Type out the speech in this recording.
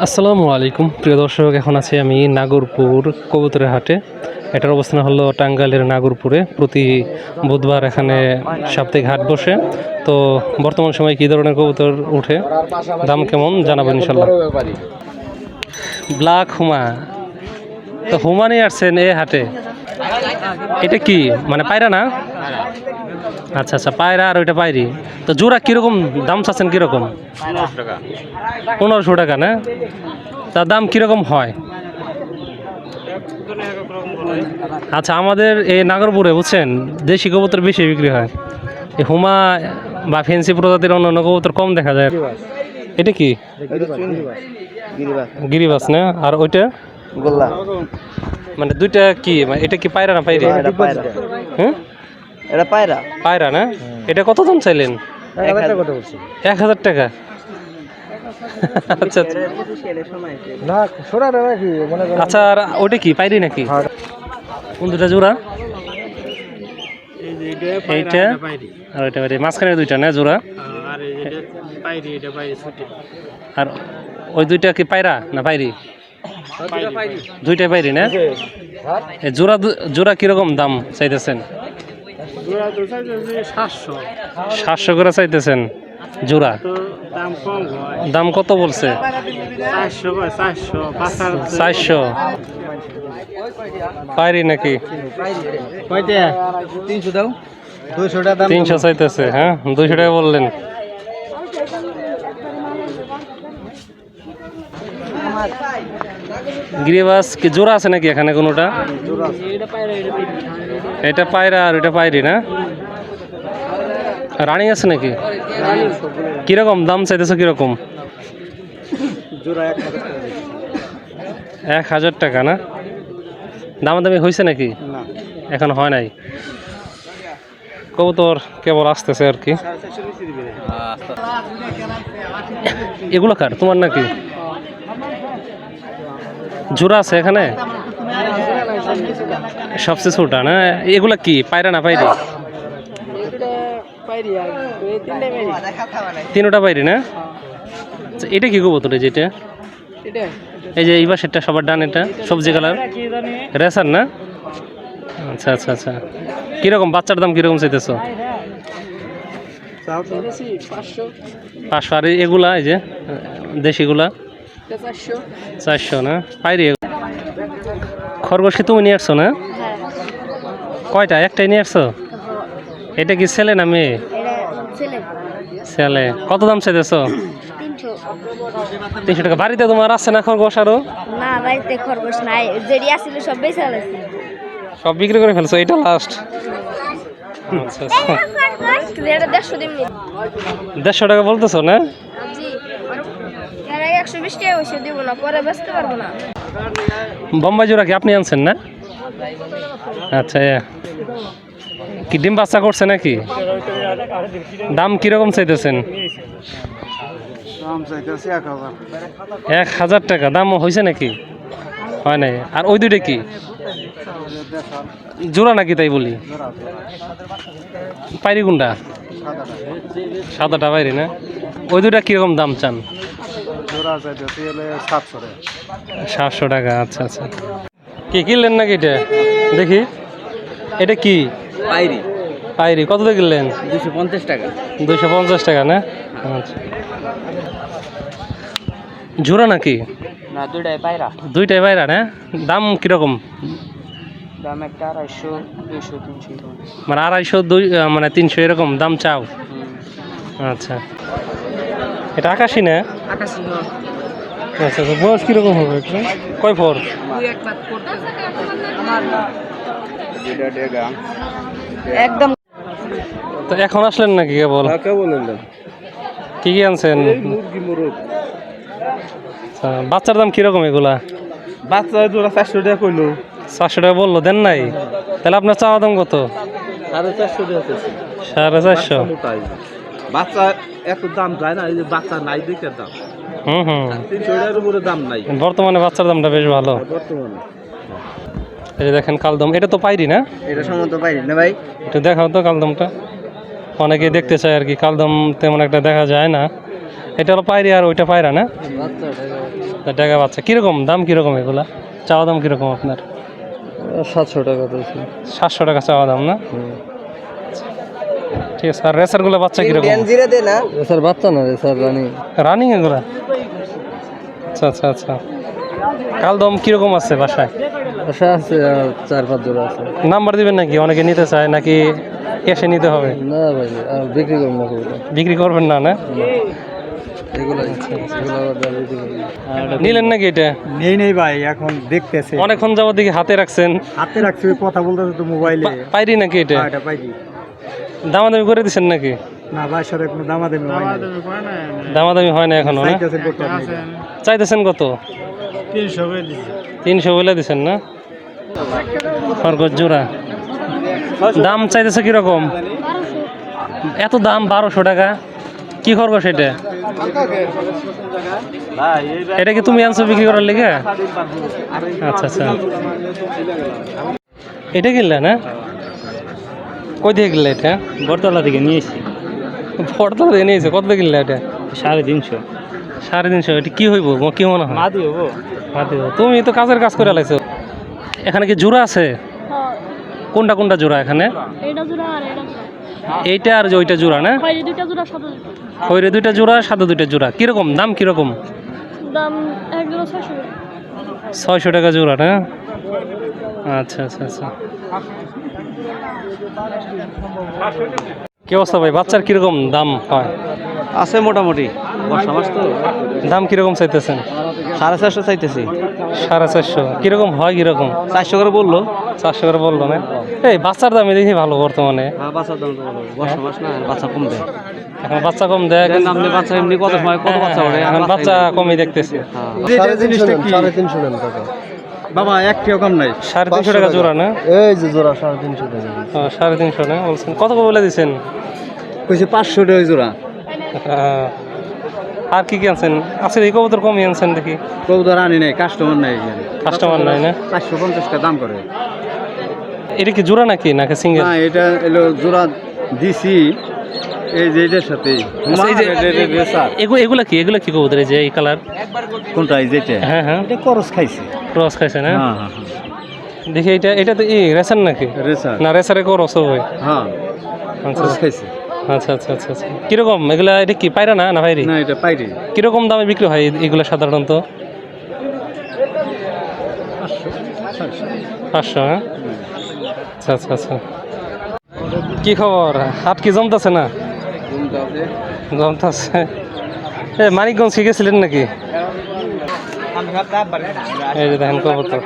আসসালামু আলাইকুম। প্রিয় দর্শক, এখন আছি আমি নাগরপুর কবুতরের হাটে। এটার অবস্থান হলো টাঙ্গাইলের নাগরপুরে। প্রতি বুধবার এখানে সাপ্তাহিক হাট বসে। তো বর্তমান সময়ে কী ধরনের কবুতর উঠে? দাম কেমন? জানাবেন ইনশাল্লাহ ব্ল্যাক হুমা। তো হুমা নিয়ে আসছেন এ হাটে। এটা কি? মানে পায়রা না? আচ্ছা আচ্ছা পায়রা আর ওইটা পায়রি। তো জোড়া কীরকম দাম চাচ্ছেন কীরকম? পনেরোশো টাকা না? তার দাম কীরকম হয়? আচ্ছা আমাদের এই নাগরপুরে বুঝছেন দেশি কবুতর বেশি বিক্রি হয়। এই হুমা বা ফেন্সি প্রজাতির অন্য অন্য কবুতর কম দেখা যায়। এটা কি? গিরিবাস না? আর ওইটা? গোল্লা। মানে দুইটা কি মানে এটা কি পায়রা না পায়রা। হ্যাঁ? এটা পায়রা। পায়রা না? এটা কত দাম চাইলেন? এক হাজার। টাকা। আচ্ছা আচ্ছা। না সোনা নাকি আচ্ছা আর ওটা কি পাইরি নাকি? কোন দুটা জোড়া? এইটা আর ওইটা বাইরে মাঝখানে দুইটা না জোড়া? আর ওই দুইটা কি পায়রা না পাইরি দুইটা পাইরি না? জোড়া দু- জোড়া কীরকম দাম চাইতেছেন? সাতশো। করে চাইতেছেন জোড়া? দাম কত বলছে? চারশো পাইরি নাকি? তিনশো চাইতেছে হ্যাঁ? দুইশো টাকা বললেন। গিরিবাস কি জোড়া আছে নাকি এখানে কোনোটা? এটা পায়রা আর এটা পায়রি না? রানিং আছে নাকি? কীরকম দাম চাইতেছো কীরকম? এক হাজার টাকা না? দামাদামি হয়েছে নাকি? এখন হয় নাই। কবুতর কেবল আসতেছে আর কি। এগুলো কার? তোমার নাকি? জোড়া আছে এখানে? সবচেয়ে ছোটা না? এগুলা কি? পায়রা না পাইরি তিনোটা পাইরি না? আচ্ছা, এটা কি কবুতর এই যেটা এই যে এই পাশেরটা সবার ডান এটা সবজি কালার? রেসার না? আচ্ছা আচ্ছা আচ্ছা। কীরকম বাচ্চার দাম কীরকম চাইতেছো? পাঁচশো আর এগুলা এই যে দেশিগুলা? চারশো। না? পাইরি খরগোশ কি তুমি নিয়ে আসছো না? কয়টা? একটাই নিয়ে আসছো? এটা কি ছেলে না মেয়ে? ছেলে। কত দাম চাইতেছো? তিনশো। টাকা। বাড়িতে তোমার আছে না খরগোশ আরও? না বাড়িতে খরগোশ নাই। যেটি আসছিল সব বেঁচে সব বিক্রি করে ফেলছো? এটা লাস্ট আচ্ছা আচ্ছা। দেড়শো টাকা বলতেছো না? একশো বিশ টাকা বসে দিব না পরে বেচতে পারব না। বোম্বাই জোড়া কি আপনি আনছেন না? আচ্ছা কি ডিম বাচ্চা করছে নাকি? দাম কীরকম চাইতেছেন? এক হাজার। টাকা দাম হয়েছে নাকি? হয় নাই। আর ওই দুইটা কি? জোড়া নাকি তাই বলি? পাইরি কোনটা? সাদাটা পাইরি না? ওই দুইটা কীরকম দাম চান? জোড়া চাইতেছে হলে সাতশো টাকা। সাতশো টাকা আচ্ছা আচ্ছা। কি কিনলেন নাকি এটা? দেখি। এটা কি? পাইরি। পাইরি। কত দিয়ে কিনলেন? দুশো পঞ্চাশ টাকা। দুইশো পঞ্চাশ টাকা না? আচ্ছা। জোড়া নাকি? না দুইটাই পায়রা। দুইটাই না? দাম কীরকম? দাম একটা আড়াইশো দুইশো তিনশো মানে আড়াইশো দুই মানে তিনশো এরকম দাম চাও? আচ্ছা। এটা আকাশি না? আকাশি আচ্ছা আচ্ছা বয়স কীরকম হবে কয় ফোর একদম। তো এখন আসলেন নাকি কেবল? বলেন কি কি আনছেন? আচ্ছা, বাচ্চার দাম কীরকম এগুলা? বাচ্চা জোড়া চারশো টাকা কইলো। চারশো টাকা বলল দেন নাই? তাহলে আপনার চাওয়া দাম কত? সাড়ে চারশো টাকা সাড়ে চারশো। বাচ্চা এত দাম যায় না এই যে বাচ্চা নাই দেখে দাম। হুম হুম। তিনশো টাকার উপরে দাম নাই। বর্তমানে বাচ্চার দামটা বেশ ভালো। বর্তমানে। এই যে দেখেন কালদম এটা তো পাইরি না? এটা সম্মত পাইনি না ভাই। একটু দেখাও তো কালদমটা। অনেকে দেখতে চায় আর কি কালদম তেমন একটা দেখা যায় না। এটা হলো পায়রি আর ওইটা পায়রা না? টাকা বাচ্চা কীরকম দাম কীরকম এগুলা? চাওয়া দাম কীরকম আপনার? সাতশো টাকা তো সাতশো টাকা চাওয়া দাম না? ঠিক আছে আর রেসারগুলো বাচ্চা কীরকম? জিরে দে না? স্যার বাচ্চা না রে স্যার রানি রানিং এগুলা? আচ্ছা আচ্ছা আচ্ছা। কাল দম কীরকম আছে বাসায়? আশা আছে চার পাঁচ জোড়া আছে। নাম্বার দিবেন নাকি? অনেকে নিতে চায় নাকি এসে নিতে হবে? না ভাই বিক্রি করব না বিক্রি করবেন না না? নিলেন নাকি এটা? নেই নেই ভাই এখন দেখতেছে। অনেকক্ষণ যাবত দিকে হাতে রাখছেন। হাতে রাখছি কথা বলতেছে তো মোবাইলে। পাইরি নাকি এটা? হ্যাঁ, পাইছি দামাদামি করে দিচ্ছেন নাকি? না ভাই সাথে কোনো দামাদামি হয় না দামাদামি হয় না এখনও না? চাইতেছেন কত তিনশো তিনশো বলে দিচ্ছেন না? খরগোশ জোড়া। দাম চাইতেছে কীরকম? এত দাম বারোশো টাকা? কি খরগোশ এটা? এটা কি তুমি আনছো বিক্রি করার লিগে? আচ্ছা আচ্ছা। এটা কিনলে না? কই থেকে কিনলে এটা? বরতলা থেকে নিয়ে নিয়েছি ফটো থেকে নিয়েছে কত দিয়ে কিনলে এটা? সাড়ে তিনশো। সাড়ে তিনশো। এটা কি হইব? ম- কি মনে হয়? মাদি হব মাতি দাও। তুমি তো কাজের কাজ করে লাইছো এখানে কি জোড়া আছে? কোনটা কোনটা জোড়া এখানে? এইটা আর যে ওইটা জোড়া না? হয় দুইটা জোড়া সাদা খৈরে দুইটা জোড়া সাদা দুইটা জোড়া। কীরকম? দাম কীরকম? দাম ছয়শো টাকা জোড়া না? আচ্ছা আচ্ছা আচ্ছা। কি অবস্থা ভাই? বাচ্চার কীরকম দাম হয়? আছে মোটামুটি। দাম কীরকম চাইতেছেন? সাড়ে চারশো চাইতেছি। সাড়ে চারশো। কীরকম হয় কীরকম? চারশো করে বলল। চারশো করে বলল না? এই বাচ্চার দামে দেখি ভালো বর্তমানে। হ্যাঁ বাচ্চার দাম তো বলো মাস না বাচ্চা কম দেয়। এখন বাচ্চা কম দেয় আপনি বাচ্চা এমনি কত সময় কত বাচ্চা ওঠে? এখন বাচ্চা কমই দেখতেছি। সাড়ে তিনশো সাড়ে তিনশো টাকা। বাবা এক টাকা কম নাই। সাড়ে তিনশো টাকা জোড়া না? এই যে জোড়া সাড়ে তিনশো টাকা। সাড়ে তিনশো না? বলছেন কত বলে দিচ্ছেন কইছে পাঁচশো টাকা জোড়া। আর কি কি আনছেন? আছে এই কবুতর কমই আনছেন দেখি। কবুতর আনি নাই কাস্টমার নাই কাস্টমার নাই না? চারশো পঞ্চাশ টাকা দাম করে। এটা কি জোড়া নাকি নাকি সিঙ্গেল না এটা এলো জোড়া দিছি। এই যে এটার সাথে এগুলা কি? এগুলা কি কবুতর এই যে এই কালার? কোনটা এই যেটা হ্যাঁ হ্যাঁ। এটা করস খাইছে। ক্রস খাইছে না? হ্যাঁ হ্যাঁ দেখি এটা এটা তো ই রেসার নাকি? রেসার। না রেসারে করস ভাই হ্যাঁ আচ্ছা। খাইছে। আচ্ছা আচ্ছা আচ্ছা আচ্ছা। কীরকম? এগুলা এটা কি পায়রা না না ভাইরি না এটা পাইরি কীরকম দামে বিক্রি হয় এগুলো সাধারণত? পাঁচশো হ্যাঁ? আচ্ছা আচ্ছা আচ্ছা। কি খবর? হাট কি জমতেছে না? জমতেছে এ মানিকগঞ্জ শিখেছিলেন নাকি? এই যে দেখেন কবুতর।